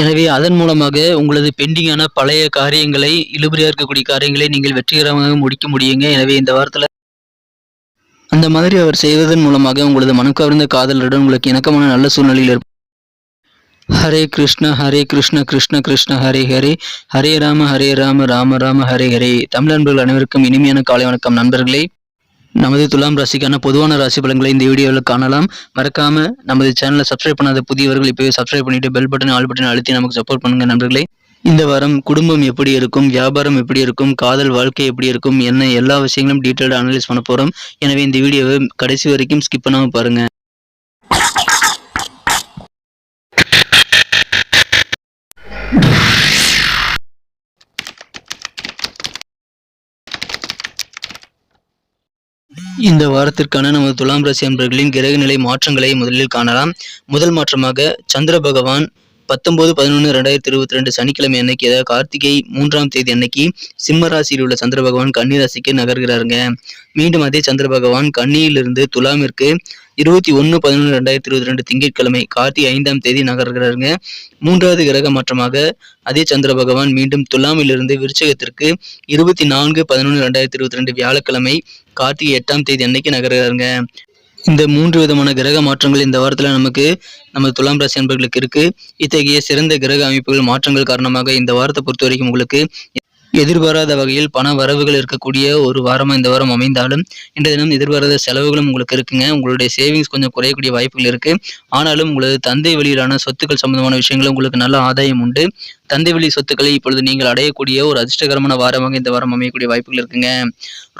எனவே அதன் மூலமாக உங்களது பெண்டிங்கான பழைய காரியங்களை இழுபறியாக இருக்கக்கூடிய காரியங்களை நீங்கள் வெற்றிகரமாக முடிக்க முடியுங்க. எனவே இந்த வாரத்தில் அந்த மாதிரி அவர் செய்வதன் மூலமாக உங்களது மனக்கவர்ந்த காதலருடன் உங்களுக்கு இணக்கமான நல்ல சூழ்நிலையில் இருப்ப ஹரே கிருஷ்ண ஹரே கிருஷ்ண கிருஷ்ண கிருஷ்ண ஹரே ஹரே. ஹரே ராம ஹரே ராம ராம ராம ஹரே ஹரே. தமிழ் நண்பர்கள் அனைவருக்கும் இனிமையான காலை வணக்கம் நண்பர்களே. நமது துலாம் ராசிக்கான பொதுவான ராசி பலன்களை இந்த வீடியோவில் காணலாம். மறக்காம நமது சேனலை சப்ஸ்கிரைப் பண்ணாத புதியவர்கள் இப்போவே சப்ஸ்கிரைப் பண்ணிட்டு பெல் பட்டன் ஆல் பட்டன் அழுத்தி நமக்கு சப்போர்ட் பண்ணுங்க நண்பர்களே. இந்த வாரம் குடும்பம் எப்படி இருக்கும் வியாபாரம் எப்படி இருக்கும் காதல் வாழ்க்கை எப்படி இருக்கும் என்ன எல்லா விஷயங்களும் டீட்டெயில்டாக அனலைஸ் பண்ண போகிறோம் எனவே இந்த வீடியோவை கடைசி வரைக்கும் ஸ்கிப் பண்ணாம பாருங்கள் இந்த வாரத்திற்கான நமது துலாம் ராசி அன்பர்களின் கிரகநிலை மாற்றங்களை முதலில் காணலாம். முதல் மாற்றமாக சந்திர பகவான் பத்தொன்பது பதினொன்று ரெண்டாயிரத்தி இருபத்தி ரெண்டு சனிக்கிழமை அன்னைக்கு அதாவது கார்த்திகை மூன்றாம் தேதி அன்னைக்கு சிம்ம ராசியில் உள்ள சந்திர பகவான் கன்னி ராசிக்கு நகர்கிறாருங்க. மீண்டும் அதே சந்திர பகவான் கன்னியிலிருந்து துலாமிற்கு இருபத்தி ஒன்று பதினொன்று ரெண்டாயிரத்தி இருபத்தி ரெண்டு திங்கட்கிழமை கார்த்திகை ஐந்தாம் தேதி நகர்கிறாருங்க. மூன்றாவது கிரக மாற்றமாக அதே சந்திர பகவான் மீண்டும் துலாமிலிருந்து விருச்சகத்திற்கு இருபத்தி நான்கு பதினொன்று ரெண்டாயிரத்தி இருபத்தி ரெண்டு வியாழக்கிழமை கார்த்திகை எட்டாம் தேதி அன்னைக்கு நகர்கிறாருங்க. இந்த மூன்று விதமான கிரக மாற்றங்கள் இந்த வாரத்தில் நமக்கு நம்ம துலாம் ராசி அன்பர்களுக்கு இருக்கு. இத்தகைய சிறந்த கிரக அமைப்புகள் மாற்றங்கள் காரணமாக இந்த வாரத்தை பொறுத்த வரைக்கும் உங்களுக்கு எதிர்பாராத வகையில் பண வரவுகள் இருக்கக்கூடிய ஒரு வாரமாக இந்த வாரம் அமைந்தாலும் இன்றைய தினம் எதிர்பாராத செலவுகளும் உங்களுக்கு இருக்குங்க. உங்களுடைய சேவிங்ஸ் கொஞ்சம் குறையக்கூடிய வாய்ப்புகள் இருக்கு. ஆனாலும் உங்களது தந்தை வழியிலான சொத்துக்கள் சம்பந்தமான விஷயங்களும் உங்களுக்கு நல்ல ஆதாயம் உண்டு. தந்தை சொத்துக்களை இப்பொழுது நீங்கள் அடையக்கூடிய ஒரு அதிர்ஷ்டகரமான வாரமாக இந்த வாரம் அமையக்கூடிய வாய்ப்புகள் இருக்குங்க.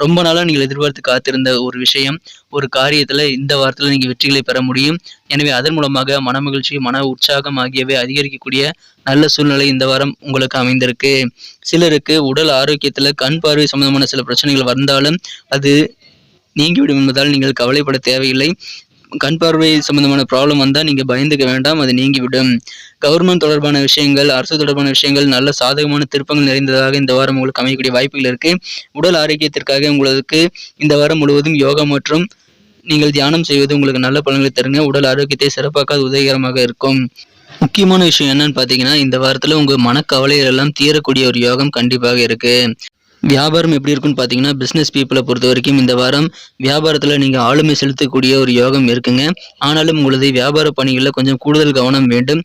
ரொம்ப நாளாக நீங்கள் எதிர்பார்த்து காத்திருந்த ஒரு விஷயம் ஒரு காரியத்தில் இந்த வாரத்தில் நீங்கள் வெற்றிகளை பெற முடியும். எனவே அதன் மூலமாக மன மகிழ்ச்சி மன உற்சாகம் ஆகியவை அதிகரிக்கக்கூடிய நல்ல சூழ்நிலை இந்த வாரம் உங்களுக்கு அமைந்திருக்கு. சிலருக்கு உடல் ஆரோக்கியத்தில் கண் பார்வை சம்பந்தமான சில பிரச்சனைகள் வந்தாலும் அது நீங்கிவிடும் என்பதால் நீங்கள் கவலைப்பட தேவையில்லை. கண் பார்வை சம்பந்தமான ப்ராப்ளம் வந்தால் நீங்கள் பயந்துக்க வேண்டாம் அது நீங்கிவிடும். கவர்மெண்ட் தொடர்பான விஷயங்கள் அரசு தொடர்பான விஷயங்கள் நல்ல சாதகமான திருப்பங்கள் நிறைந்ததாக இந்த வாரம் உங்களுக்கு அமையக்கூடிய வாய்ப்புகள் இருக்கு. உடல் ஆரோக்கியத்திற்காக உங்களுக்கு இந்த வாரம் முழுவதும் யோகா மற்றும் நீங்கள் தியானம் செய்வது உங்களுக்கு நல்ல பலன்களை தருங்க. உடல் ஆரோக்கியத்தை சிறப்பாக்க உதவிகரமாக இருக்கும். முக்கியமான விஷயம் என்னன்னு பார்த்தீங்கன்னா இந்த வாரத்தில் உங்கள் மனக்கவலைகள் எல்லாம் தீரக்கூடிய ஒரு யோகம் கண்டிப்பாக இருக்கு. வியாபாரம் எப்படி இருக்குன்னு பார்த்தீங்கன்னா பிஸ்னஸ் பீப்புளை பொறுத்த வரைக்கும் இந்த வாரம் வியாபாரத்தில் நீங்கள் ஆளுமை செலுத்தக்கூடிய ஒரு யோகம் இருக்குங்க. ஆனாலும் உங்களது வியாபார பணிகளில் கொஞ்சம் கூடுதல் கவனம் வேண்டும்.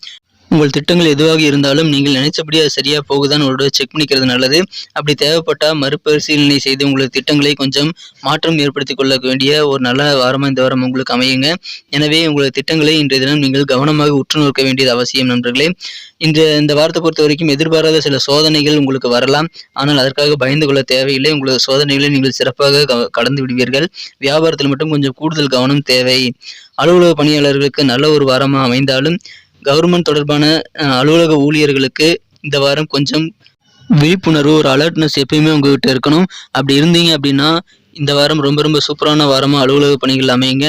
உங்கள் திட்டங்கள் எதுவாக இருந்தாலும் நீங்கள் நினைச்சபடி அது சரியா போகுதான்னு ஒரு செக் பண்ணிக்கிறது நல்லது. அப்படி தேவைப்பட்டால் மறுபரிசீலனை செய்து உங்களது திட்டங்களை கொஞ்சம் மாற்றம் ஏற்படுத்திக் கொள்ள வேண்டிய ஒரு நல்ல வாரமாக இந்த வாரம் உங்களுக்கு அமையுங்க. எனவே உங்களது திட்டங்களை இன்றைய தினம் நீங்கள் கவனமாக உற்று நோக்க வேண்டியது அவசியம் நண்பர்களே. இன்று இந்த வாரத்தை பொறுத்த வரைக்கும் எதிர்பாராத சில சோதனைகள் உங்களுக்கு வரலாம். ஆனால் அதற்காக பயந்து கொள்ள தேவையில்லை. உங்களது சோதனைகளை நீங்கள் சிறப்பாக க- கடந்து விடுவீர்கள். வியாபாரத்தில் மட்டும் கொஞ்சம் கூடுதல் கவனம் தேவை. அலுவலக பணியாளர்களுக்கு நல்ல ஒரு வாரமாக அமைந்தாலும் கவர்மெண்ட் தொடர்பான அஹ், அலுவலக ஊழியர்களுக்கு இந்த வாரம் கொஞ்சம் விழிப்புணர்வு ஒரு அலர்ட்னஸ் எப்பயுமே உங்ககிட்ட இருக்கணும். அப்படி இருந்தீங்க அப்படின்னா இந்த வாரம் ரொம்ப ரொம்ப சூப்பரான வாரமாக அலுவலக பணிகள் அமையுங்க.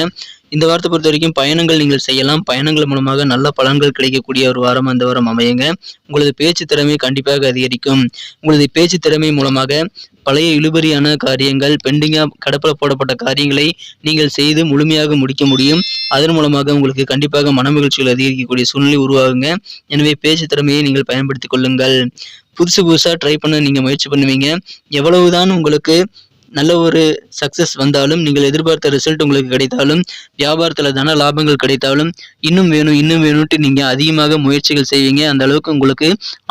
இந்த வாரத்தை பொறுத்த வரைக்கும் பயணங்கள் நீங்கள் செய்யலாம். பயணங்கள் மூலமாக நல்ல பலன்கள் கிடைக்கக்கூடிய ஒரு வாரம் அந்த வாரம் அமையுங்க. உங்களது பேச்சு திறமை கண்டிப்பாக அதிகரிக்கும். உங்களது பேச்சு திறமை மூலமாக பழைய இழுபறியான காரியங்கள் பெண்டிங்காக கடப்பில் போடப்பட்ட காரியங்களை நீங்கள் செய்து முழுமையாக முடிக்க முடியும். அதன் மூலமாக உங்களுக்கு கண்டிப்பாக மனமகிழ்ச்சிகள் அதிகரிக்கக்கூடிய சூழ்நிலை உருவாகுங்க. எனவே பேச்சு திறமையை நீங்கள் பயன்படுத்திக் கொள்ளுங்கள். புதுசு புதுசாக ட்ரை பண்ண நீங்கள் முயற்சி பண்ணுவீங்க. எவ்வளவுதான் உங்களுக்கு நல்ல ஒரு சக்ஸஸ் வந்தாலும் நீங்கள் எதிர்பார்த்த ரிசல்ட் உங்களுக்கு கிடைத்தாலும் வியாபாரத்தில் தன லாபங்கள் கிடைத்தாலும் இன்னும் வேணும் இன்னும் வேணும்ட்டு நீங்கள் அதிகமாக முயற்சிகள் செய்வீங்க. அந்த அளவுக்கு உங்களுக்கு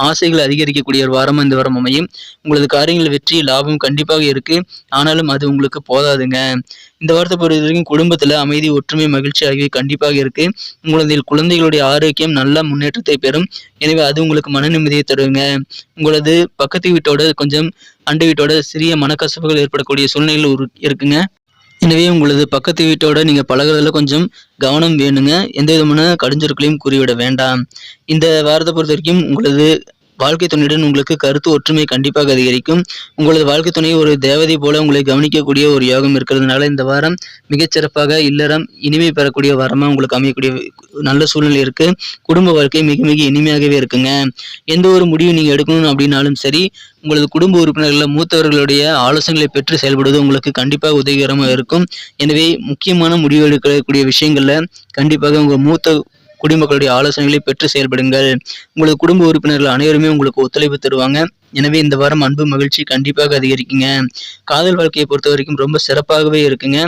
ஆசைகள் அதிகரிக்கக்கூடிய ஒரு வாரம் இந்த வாரம் அமையும். உங்களது காரியங்கள் வெற்றி லாபம் கண்டிப்பாக இருக்கு. ஆனாலும் அது உங்களுக்கு போதாதுங்க. இந்த வாரத்தை பொறுத்த வரைக்கும் குடும்பத்தில் அமைதி ஒற்றுமை மகிழ்ச்சி ஆகியவை கண்டிப்பாக இருக்கு. உங்களது குழந்தைகளுடைய ஆரோக்கியம் நல்ல முன்னேற்றத்தை பெறும். எனவே அது உங்களுக்கு மன நிம்மதியை தருங்க. உங்களது பக்கத்து வீட்டோட கொஞ்சம் அண்டை வீட்டோட சிறிய மனக்கசப்புகள் ஏற்படக்கூடிய சூழ்நிலையில் உரு- இருக்குங்க. எனவே உங்களது பக்கத்து வீட்டோட நீங்கள் பழகிறதுல கொஞ்சம் கவனம் வேணுங்க. எந்த விதமான கடுஞ்சொற்களையும் கூறிவிட வேண்டாம். இந்த வாரத்தை பொறுத்த வரைக்கும் உங்களது வாழ்க்கை துணையுடன் உங்களுக்கு கருத்து ஒற்றுமை கண்டிப்பாக அதிகரிக்கும். உங்களது வாழ்க்கை துணை ஒரு தேவதை போல உங்களை கவனிக்கக்கூடிய ஒரு யோகம் இருக்கிறதுனால இந்த வாரம் மிகச்சிறப்பாக இல்லறம் இனிமை பெறக்கூடிய வாரமாக உங்களுக்கு அமையக்கூடிய நல்ல சூழ்நிலை இருக்கு. குடும்ப வாழ்க்கை மிக மிக இனிமையாகவே இருக்குங்க. எந்த ஒரு முடிவு நீங்கள் எடுக்கணும் அப்படின்னாலும் சரி உங்களது குடும்ப உறுப்பினர்களில் மூத்தவர்களுடைய ஆலோசனைகளை பெற்று செயல்படுவது உங்களுக்கு கண்டிப்பாக உதவிகரமாக இருக்கும். எனவே முக்கியமான முடிவு எடுக்கக்கூடிய விஷயங்களில் கண்டிப்பாக உங்கள் மூத்த குடிமக்களுடைய ஆலோசனைகளை பெற்று செயல்படுங்கள். உங்களது குடும்ப உறுப்பினர்கள் அனைவருமே உங்களுக்கு ஒத்துழைப்பு தருவாங்க. எனவே இந்த வாரம் அன்பு மகிழ்ச்சி கண்டிப்பாக அதிகரிக்குங்க. காதல் வாழ்க்கையை பொறுத்த வரைக்கும் ரொம்ப சிறப்பாகவே இருக்குங்க.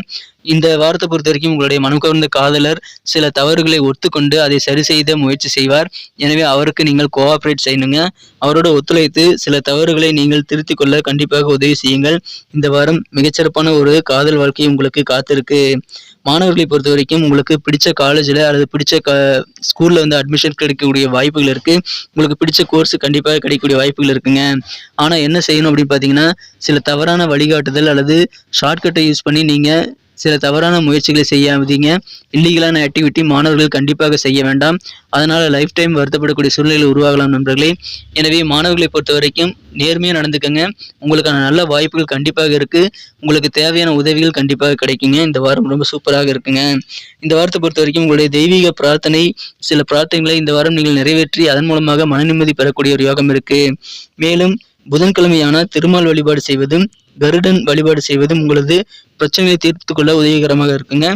இந்த வாரத்தை பொறுத்த வரைக்கும் உங்களுடைய மனம் கவர்ந்த காதலர் சில தவறுகளை ஒத்துக்கொண்டு அதை சரி செய்த முயற்சி செய்வார். எனவே அவருக்கு நீங்கள் கோஆப்ரேட் செய்யணுங்க. அவரோட ஒத்துழைத்து சில தவறுகளை நீங்கள் திருத்திக் கொள்ள கண்டிப்பாக உதவி செய்யுங்கள். இந்த வாரம் மிகச்சிறப்பான ஒரு காதல் வாழ்க்கை உங்களுக்கு காத்திருக்கு. மாணவர்களை பொறுத்த வரைக்கும் உங்களுக்கு பிடிச்ச காலேஜில் அல்லது பிடிச்ச க ஸ்கூலில் வந்து அட்மிஷன் கிடைக்கக்கூடிய வாய்ப்புகள் இருக்குது உங்களுக்கு பிடிச்ச கோர்ஸ் கண்டிப்பாக கிடைக்கக்கூடிய வாய்ப்புகள் இருக்குங்க. ஆனால் என்ன செய்யணும் அப்படின்னு பார்த்தீங்கன்னா சில தவறான வழிகாட்டுதல் அல்லது ஷார்ட்கட்டை யூஸ் பண்ணி நீங்கள் சில தவறான முயற்சிகளை செய்யாதீங்க. இல்லீகலான ஆக்டிவிட்டி மாணவர்கள் கண்டிப்பாக செய்ய வேண்டாம். அதனால் லைஃப் டைம் வருத்தப்படக்கூடிய சூழ்நிலை உருவாகலாம் நண்பர்களே. எனவே மாணவர்களை பொறுத்த வரைக்கும் நேர்மையாக நடந்துக்கங்க. உங்களுக்கான நல்ல வாய்ப்புகள் கண்டிப்பாக இருக்குது உங்களுக்கு தேவையான உதவிகள் கண்டிப்பாக கிடைக்குங்க. இந்த வாரம் ரொம்ப சூப்பராக இருக்குங்க. இந்த வாரத்தை பொறுத்த வரைக்கும் உங்களுடைய தெய்வீக பிரார்த்தனை சில பிரார்த்தனைகளை இந்த வாரம் நீங்கள் நிறைவேற்றி அதன் மூலமாக மன நிம்மதி பெறக்கூடிய ஒரு யோகம் இருக்கு. மேலும் புதன்கிழமையான திருமால் வழிபாடு செய்வதும் கருடன் வழிபாடு செய்வதும் உங்களது பிரச்சனையை தீர்த்து கொள்ள உதவிகரமாக இருக்குங்க.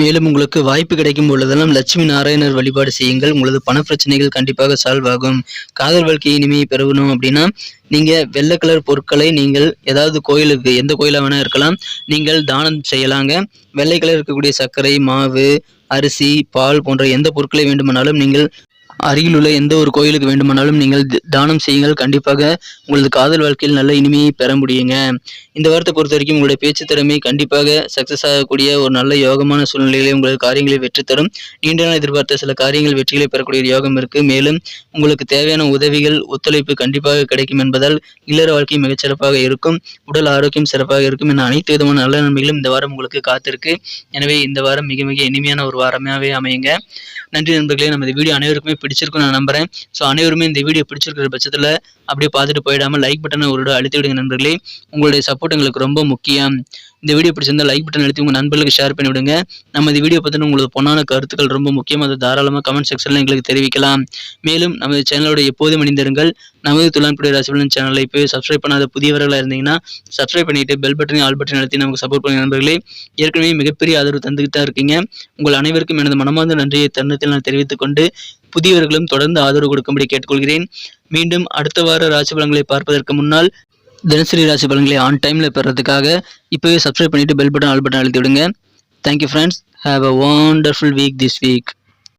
மேலும் உங்களுக்கு வாய்ப்பு கிடைக்கும் பொழுதெல்லாம் லட்சுமி நாராயணர் வழிபாடு செய்யுங்கள். உங்களது பண பிரச்சனைகள் கண்டிப்பாக சால்வ் ஆகும். காதல் வாழ்க்கை இனிமையை பெறணும் அப்படின்னா நீங்கள் வெள்ளை கலர் பொருட்களை நீங்கள் ஏதாவது கோயிலுக்கு எந்த கோயிலாக வேணால் இருக்கலாம். நீங்கள் தானம் செய்யலாங்க. வெள்ளை கலர் இருக்கக்கூடிய சர்க்கரை மாவு அரிசி பால் போன்ற எந்த பொருட்களை வேண்டுமானாலும் நீங்கள் அருகில் உள்ள எந்த ஒரு கோயிலுக்கு வேண்டுமானாலும் நீங்கள் தானம் செய்யுங்கள். கண்டிப்பாக உங்களது காதல் வாழ்க்கையில் நல்ல இனிமையை பெற முடியுங்க. இந்த வாரத்தை பொறுத்த வரைக்கும் உங்களுடைய பேச்சு திறமை கண்டிப்பாக சக்சஸ் ஆகக்கூடிய ஒரு நல்ல யோகமான சூழ்நிலையிலே உங்களது காரியங்களை வெற்றி தரும். நீண்ட நாள் எதிர்பார்த்த சில காரியங்கள் வெற்றிகளை பெறக்கூடிய யோகம் இருக்கு. மேலும் உங்களுக்கு தேவையான உதவிகள் ஒத்துழைப்பு கண்டிப்பாக கிடைக்கும் என்பதால் இல்லற வாழ்க்கை மிகச்சிறப்பாக இருக்கும். உடல் ஆரோக்கியம் சிறப்பாக இருக்கும் என அனைத்து விதமான நல்ல நன்மைகளும் இந்த வாரம் உங்களுக்கு காத்திருக்கு. எனவே இந்த வாரம் மிக மிக இனிமையான ஒரு வாரமாகவே அமையுங்க. நன்றி நண்பர்களே நமது வீடியோ அனைவருக்குமே பிடிச்சிருக்கும் நான் நம்புறேன். ஸோ அனைவருமே இந்த வீடியோ பிடிச்சிருக்கிற பட்சத்தில் அப்படியே பார்த்துட்டு போயிடாம லைக் பட்டனை ஒரு அழுத்தி விடுங்க நண்பர்களே. உங்களுடைய சப்போர்ட் எங்களுக்கு ரொம்ப முக்கியம். இந்த வீடியோ பிடிச்சிருந்தா லைக் பட்டன் அழுத்தி உங்கள் நண்பர்களுக்கு ஷேர் பண்ணி விடுங்க. நம்ம இந்த வீடியோ பற்றின உங்களுக்கு பொண்ணான கருத்துக்கள் ரொம்ப முக்கியம் அதை தாராளமாக கமெண்ட் செக்ஷனில் எங்களுக்கு தெரிவிக்கலாம். மேலும் நமது சேனலோட எப்போதும் இணைந்திருங்கள். நமது துலான்புடைய ராசிபலன் சேனலை இப்போ சப்ஸ்கிரைப் பண்ணாத புதியவர்களாக இருந்தீங்கன்னா சப்ஸ்கிரைப் பண்ணிட்டு பெல் பட்டனையும் ஆல் பட்டன் அழுத்தி நமக்கு சப்போர்ட் பண்ணுங்க நண்பர்களே. ஏற்கனவே மிகப்பெரிய ஆதரவு தந்துகிட்டு தான் இருக்கீங்க. உங்கள் அனைவருக்கும் எனது மனமார்ந்த நன்றியை தருணத்தில் நான் தெரிவித்துக் கொண்டு புதியவர்களும் தொடர்ந்து ஆதரவு கொடுக்கும்படி கேட்டுக்கொள்கிறேன். மீண்டும் அடுத்த வார ராசி பலன்களை பார்ப்பதற்கு முன்னால் தினசரி ராசி பலன்களை ஆன் டைமில் பெறதுக்காக இப்போவே சப்ஸ்கிரைப் பண்ணிவிட்டு பெல் பட்டன் ஆல் பட்டன் அழுத்தி விடுங்க. Thank you friends have a wonderful week this week